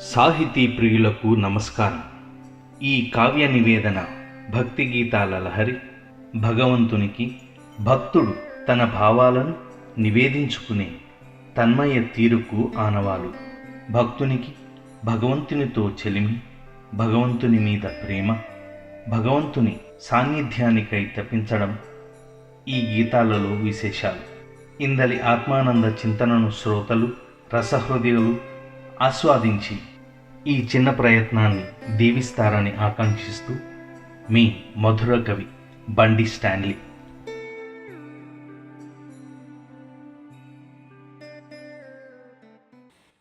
సాహితీ ప్రియులకు నమస్కారం. ఈ కావ్య నివేదన భక్తి గీతాల లహరి భగవంతునికి భక్తుడు తన భావాలను నివేదించుకునే తన్మయ తీరుకు ఆనవాలు. భక్తునికి భగవంతునితో చెలిమి భగవంతుని మీద ప్రేమ భగవంతుని సాన్నిధ్యానికై తప్పించడం ఈ గీతాలలో విశేషాలు. ఇందలి ఆత్మానంద చింతనను శ్రోతలు రసహృదయులు ఆస్వాదించి ఈ చిన్న ప్రయత్నాన్ని దీవిస్తారని ఆకాంక్షిస్తూ మీ మధుర కవి బండి స్టాన్లీ.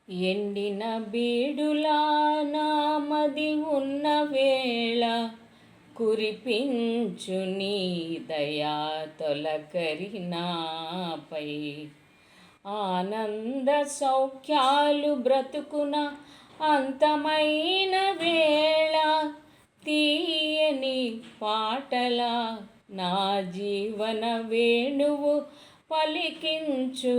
ఎండిన బీడులా నామది ఉన్న వేళ కురిపించు నీ దయా తొలకరి నాపై. ఆనంద సౌఖ్యాలు బ్రతుకున అంతమైన వేళ తీయని పాటల నా జీవన వేణువు పలికించు.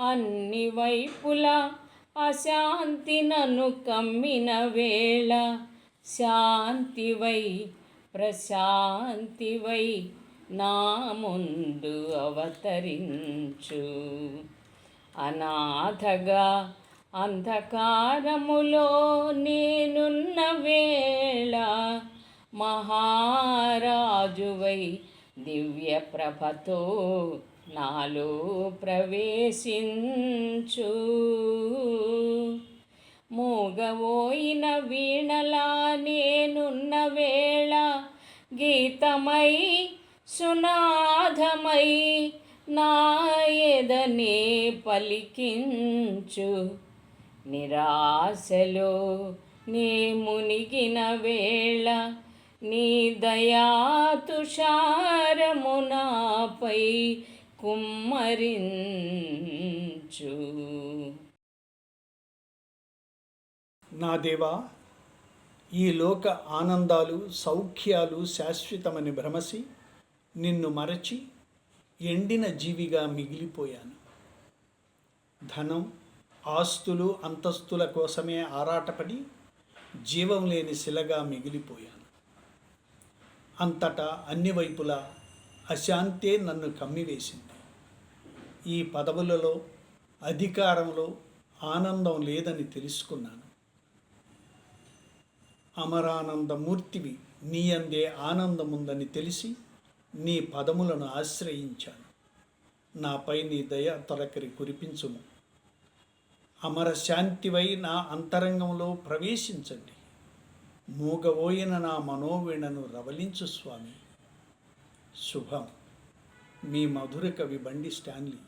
అన్ని వైపుల అశాంతి నన్ను కమ్మిన వేళ శాంతివై ప్రశాంతివై నా ముందు అవతరించు. అనాథగా అంధకారములో నేనున్న వేళ మహారాజువై దివ్య ప్రభతో నాలో ప్రవేశించు. మూగవోయిన వీణలా నేనున్న వేళ గీతమై సునాదమై నాయదనే పలికించు. నిరాశలో నీ మునిగిన వేళ నీ దయా కుమ్మరించు. నా దేవా ఈ లోక ఆనందాలు సౌఖ్యాలు శాశ్వతమని భ్రమసి నిన్ను మరచి ఎండిన జీవిగా మిగిలిపోయాను. ధనం ఆస్తులు అంతస్తుల కోసమే ఆరాటపడి జీవం లేని శిలగా మిగిలిపోయాను. అంతటా అన్ని వైపులా అశాంతే నన్ను కమ్మివేసింది. ఈ పదవులలో అధికారంలో ఆనందం లేదని తెలుసుకున్నాను. అమరానందమూర్తివి నీయందే ఆనందముందని తెలిసి నీ పదములను ఆశ్రయించాను. నాపై నీ దయ తొలకరి కురిపించుము. అమర శాంతివై నా అంతరంగంలో ప్రవేశించండి. మూగబోయిన నా మనోవీణను రవలించు స్వామి. శుభం. మీ మధుర కవి బండి స్టాన్లీ.